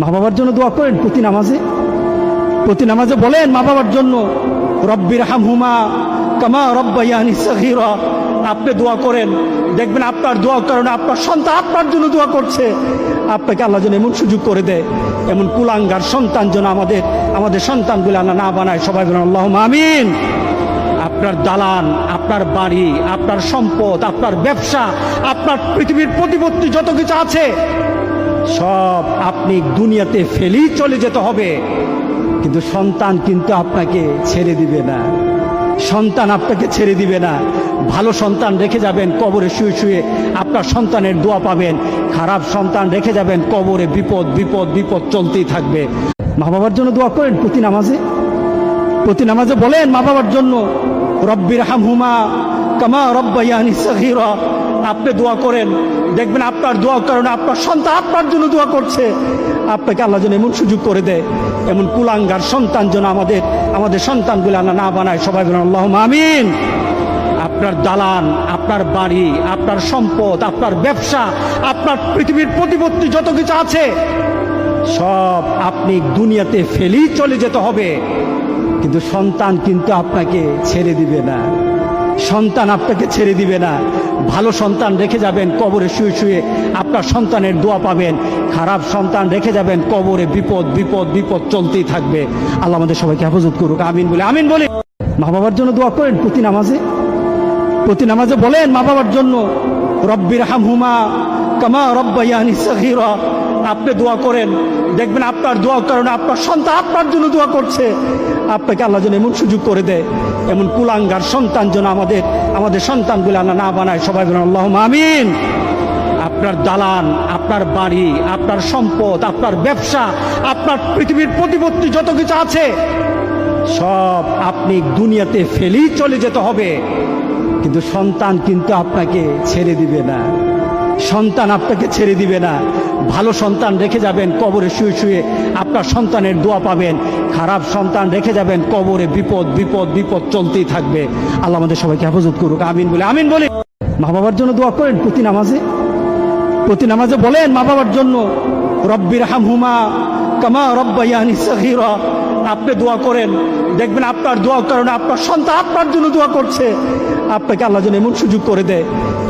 মা বাবার জন্য দোয়া করেন প্রতি নামাজে। প্রতি নামাজে বলেন মা বাবার জন্য রব্বির হামহুমা কামা রব্বাইয়ানি সগীরা। আপনি দোয়া করেন, দেখবেন আপনার দোয়ার কারণে আপনার সন্তান আপনার জন্য দোয়া করছে। আপনাকে আল্লাহ যেন এমন সুযোগ করে দেয়, এমন কুলাঙ্গার সন্তান যেন আমাদের আমাদের সন্তানগুলো আল্লাহ না বানায়। সবাই বলেন আল্লাহ আমিন। আপনার দালান, আপনার বাড়ি, আপনার সম্পদ, আপনার ব্যবসা, আপনার পৃথিবীর প্রতিপত্তি যত কিছু আছে সব আপনি দুনিয়াতে ফেলেই চলে যেতে হবে। কিন্তু সন্তান কিন্তু আপনাকে ছেড়ে দিবে না। সন্তান আপনাকে ছেড়ে দিবে না। ভালো সন্তান রেখে যাবেন, কবরে শুয়ে শুয়ে আপনার সন্তানের দোয়া পাবেন। খারাপ সন্তান রেখে যাবেন, কবরে বিপদ বিপদ বিপদ চলতেই থাকবে। মা বাবার জন্য দোয়া করেন প্রতি নামাজে। প্রতি নামাজে বলেন মা বাবার জন্য রব্বির হামহুমা কামা রব্বাইয়ানি সগীরা। আপনি দোয়া করেন, দেখবেন আপনার দোয়ার কারণে আপনার সন্তান আপনার জন্য দোয়া করছে। আপনাকে আল্লাহ যেন এমন সুযোগ করে দেয়, এমন কুলাঙ্গার সন্তান যেন আমাদের আমাদের সন্তানগুলো আল্লাহ না বানায়। সবাই বলেন আল্লাহ আমিন। আপনার দালান, আপনার বাড়ি, আপনার সম্পদ, আপনার ব্যবসা, আপনার পৃথিবীর প্রতিপত্তি যত কিছু আছে, সব আপনি দুনিয়াতে ফেলেই চলে যেতে হবে। কিন্তু সন্তান কিন্তু আপনাকে ছেড়ে দিবে না। সন্তান আপনাকে ছেড়ে দিবে না। ভালো সন্তান রেখে যাবেন, কবরে শুয়ে শুয়ে আপনার সন্তানের দোয়া পাবেন। খারাপ সন্তান রেখে যাবেন, কবরে বিপদ বিপদ বিপদ চলতেই থাকবে। আল্লাহ আমাদের সবাইকে হেফাজত করুক, আমিন বলে আমিন বলে। মা বাবার জন্য দোয়া করেন প্রতি নামাজে। প্রতি নামাজে বলেন মা বাবার জন্য। রব্বির হামহুমা কামা রব্বাইয়ানি সগীরা। আপনি দোয়া করেন, দেখবেন আপনার দোয়ার কারণে আপনার সন্তান আপনার জন্য দোয়া করছে। আপনাকে আল্লাহ যেন এমন সুযোগ করে দেয়, এমন কুলাঙ্গার সন্তান যেন আমাদের আমাদের সন্তানগুলো আল্লাহ না বানায়। সবাই বলেন আল্লাহ আমিন। আপনার দালান, আপনার বাড়ি, আপনার সম্পদ, আপনার ব্যবসা, আপনার পৃথিবীর প্রতিপত্তি যত কিছু আছে, সব আপনি দুনিয়াতে ফেলেই চলে যেতে হবে। কিন্তু সন্তান কিন্তু আপনাকে ছেড়ে দিবে না। সন্তান আপনাকে ছেড়ে দিবে না। ভালো সন্তান রেখে যাবেন, কবরে শুয়ে শুয়ে আপনার সন্তানের দোয়া পাবেন। খারাপ সন্তান রেখে যাবেন, কবরে বিপদ বিপদ বিপদ চলতেই থাকবে। আল্লাহ আমাদের সবাইকে হেফাজত করুক, আমিন বলে আমিন বলে। মা বাবার জন্য দোয়া করেন প্রতি নামাজে। প্রতি নামাজে বলেন মা বাবার জন্য রব্বির হামহুমা কামা রব্বাইয়ানি সগীরা। আপনি দোয়া করেন, দেখবেন আপনার দোয়ার কারণে আপনার সন্তান আপনার জন্য দোয়া করছে। আপনাকে আল্লাহ যেন এমন সুযোগ করে দেয়,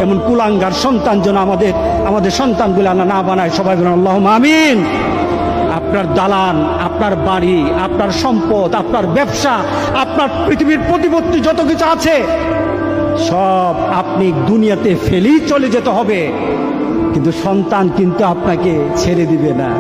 এমন কুলাঙ্গার সন্তান যেন আমাদের আমাদের সন্তানগুলো আল্লাহ না বানায়। সবাই বলেন আল্লাহ আমিন। আপনার দালান, আপনার বাড়ি, আপনার সম্পদ, আপনার ব্যবসা, আপনার পৃথিবীর প্রতিপত্তি যত কিছু আছে, সব আপনি দুনিয়াতে ফেলেই চলে যেতে হবে। কিন্তু সন্তান কিন্তু আপনাকে ছেড়ে দিবে না।